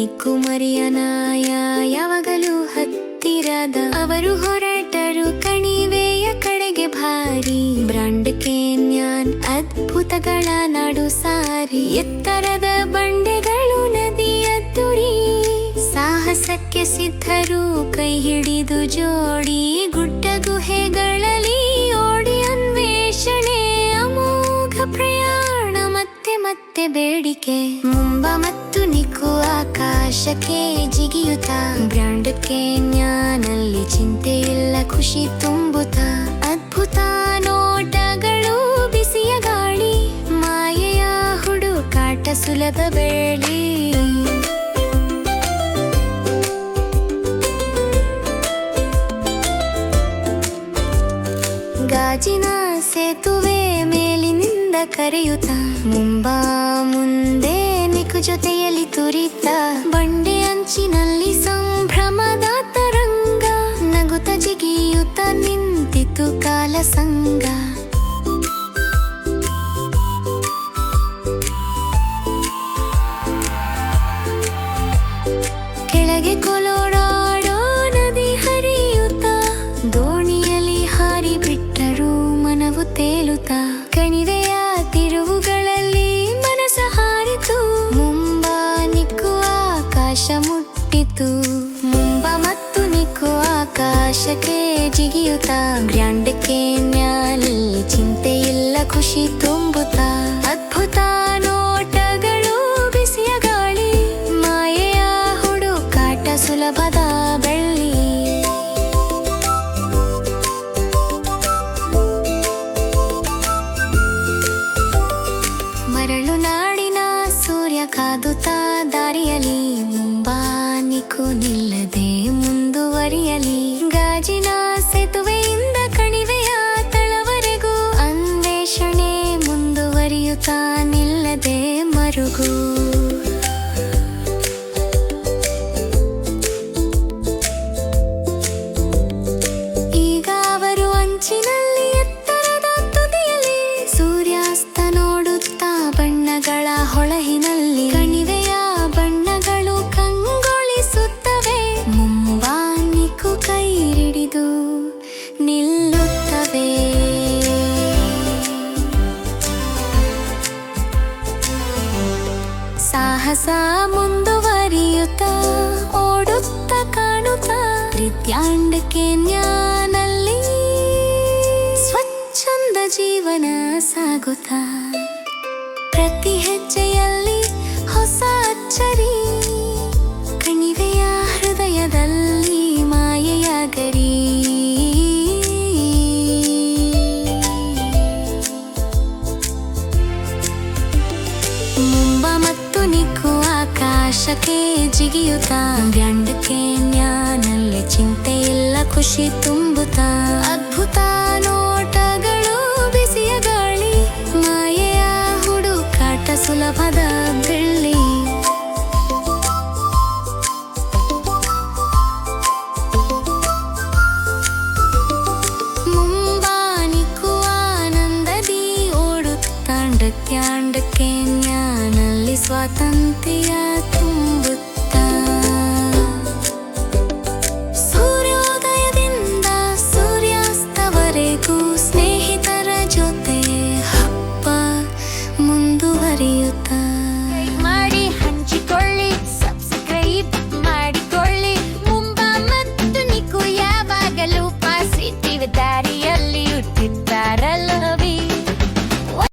ನಿಕ್ಕು ಮರಿಯನಾಯ ಯಾವಾಗಲೂ ಹತ್ತಿರದ ಅವರು ಹೊರಟರು, ಕಣಿವೆಯ ಕಡೆಗೆ ಭಾರಿ. ಬ್ರಾಂಡ್ ಕೇನ್ಯಾನ್ ಅದ್ಭುತಗಳ ನಾಡು ಸಾರಿ. ಎತ್ತರದ ಬಂಡೆಗಳು ನದಿಯ ತುರಿ. ಸಾಹಸಕ್ಕೆ ಸಿದ್ಧರು ಕೈ ಹಿಡಿದು ಜೋಡಿ. ಗುಡ್ಡ ಗುಹೆಗಳಲ್ಲಿ ಮತ್ತೆ ಮತ್ತೆ ಬೇಡಿಕೆ. ಮುಂಬ ಮತ್ತು ನಿಕ್ಕು ಆಕಾಶಕ್ಕೆ ಜಿಗಿಯುತ್ತ. ಬ್ರ್ಯಾಂಡ್ ಕೇನ್ಯಾನಲ್ಲಿ ಚಿಂತೆ ಇಲ್ಲ, ಖುಷಿ ತುಂಬುತ್ತ. ಅದ್ಭುತ ನೋಟಗಳು ಬಿಸಿಯ ಗಾಳಿ, ಮಾಯೆಯ ಹುಡುಕಾಟ ಸುಲಭ ಬೇಡಿ ಗಾಜಿನ ಸೇತುವೆ ಮೇಲಿನಿಂದ ಕರೆಯುತ್ತ ಮುಂಬಾ ಮುಂದೆ ನಿಕು ಜೊತೆಯಲ್ಲಿ ತುರಿತ ಬಂಡೆ ಅಂಚಿನಲ್ಲಿ ಸಂಭ್ರಮದ ತರಂಗ ನಗುತ ಜಿಗಿಯುತ್ತ ನಿಂತಿತು ಕಾಲ ಸಂಗ. ಕೆಳಗೆ ಕೊಲೋಡಾಡೋ ನದಿ ದೋಣಿಯಲ್ಲಿ ಹಾರಿ ಮನವು ತೇಲುತ್ತ. ಕಣಿವೆಯ ತಿರುವುಗಳಲ್ಲಿ ಮನಸ ಹಾರಿತು. ಮುಂಬ ನಿಕ್ಕುವ ಆಕಾಶ ಮುಟ್ಟಿತು. ಮುಂಬ ಮತ್ತು ನಿಕ್ಕುವ ಆಕಾಶಕ್ಕೆ ಜಿಗಿಯುತ್ತ. ಗ್ರ್ಯಾಂಡ್ ಕೇನ್ಯಾಲಿ ಚಿಂತೆ ಇಲ್ಲ ಖುಷಿ ತುಂಬುತ್ತ. ಅದ್ಭುತ ನೋಟಗಳು ಬಿಸಿಯ ಗಾಳಿ. ಮಾಯೆಯ ಹುಡುಕಾಟ ಸುಲಭದ ಬೆಳ್ಳಿ ಮರಳು ನಾಡಿನ ಸೂರ್ಯ ಕಾದುತ ದಾರಿಯಲಿ ಮುಂಬಾನಿಕು ನಿಲ್ಲದೆ ಮುಂದುವರಿಯಲಿ. ಗಾಜಿನ ಸೇತುವೆಯಿಂದ ಕಣಿವೆಯ ತಳವರೆಗೂ ಅನ್ವೇಷಣೆ ಮುಂದುವರಿಯುತ್ತಾ ನಿಲ್ಲದೆ ಮರುಗು. ಸಾಹಸ ಮುಂದುವರಿಯುತ್ತ, ಓಡುತ್ತ ಕಾಣುತ್ತ ರಿತ್ಯಾಂಡ್ ಕೆನ್ಯಾನಲ್ಲಿ ಸ್ವಚ್ಛಂದ ಜೀವನ ಸಾಗುತ್ತ. ಪ್ರತಿ ಹೆಜ್ಜೆಯಲ್ಲಿ ಹೊಸ ಅಚ್ಚರಿ, ಕಣಿವೆಯ ಹೃದಯದಲ್ಲಿ ಮಾಯೆಯ ಮುಂಬ ಮತ್ತು ನಿಕ್ಕು ಆಕಾಶಕ್ಕೆ ಜಿಗಿಯುತ್ತ ಗ್ಯಾಂಡ್ ಕೇನ್ಯಾನಲ್ಲಿ ಚಿಂತೆ ಇಲ್ಲ ಖುಷಿ ತುಂಬುತ್ತ ಅದ್ಭುತ स्वातन्त्र्यात्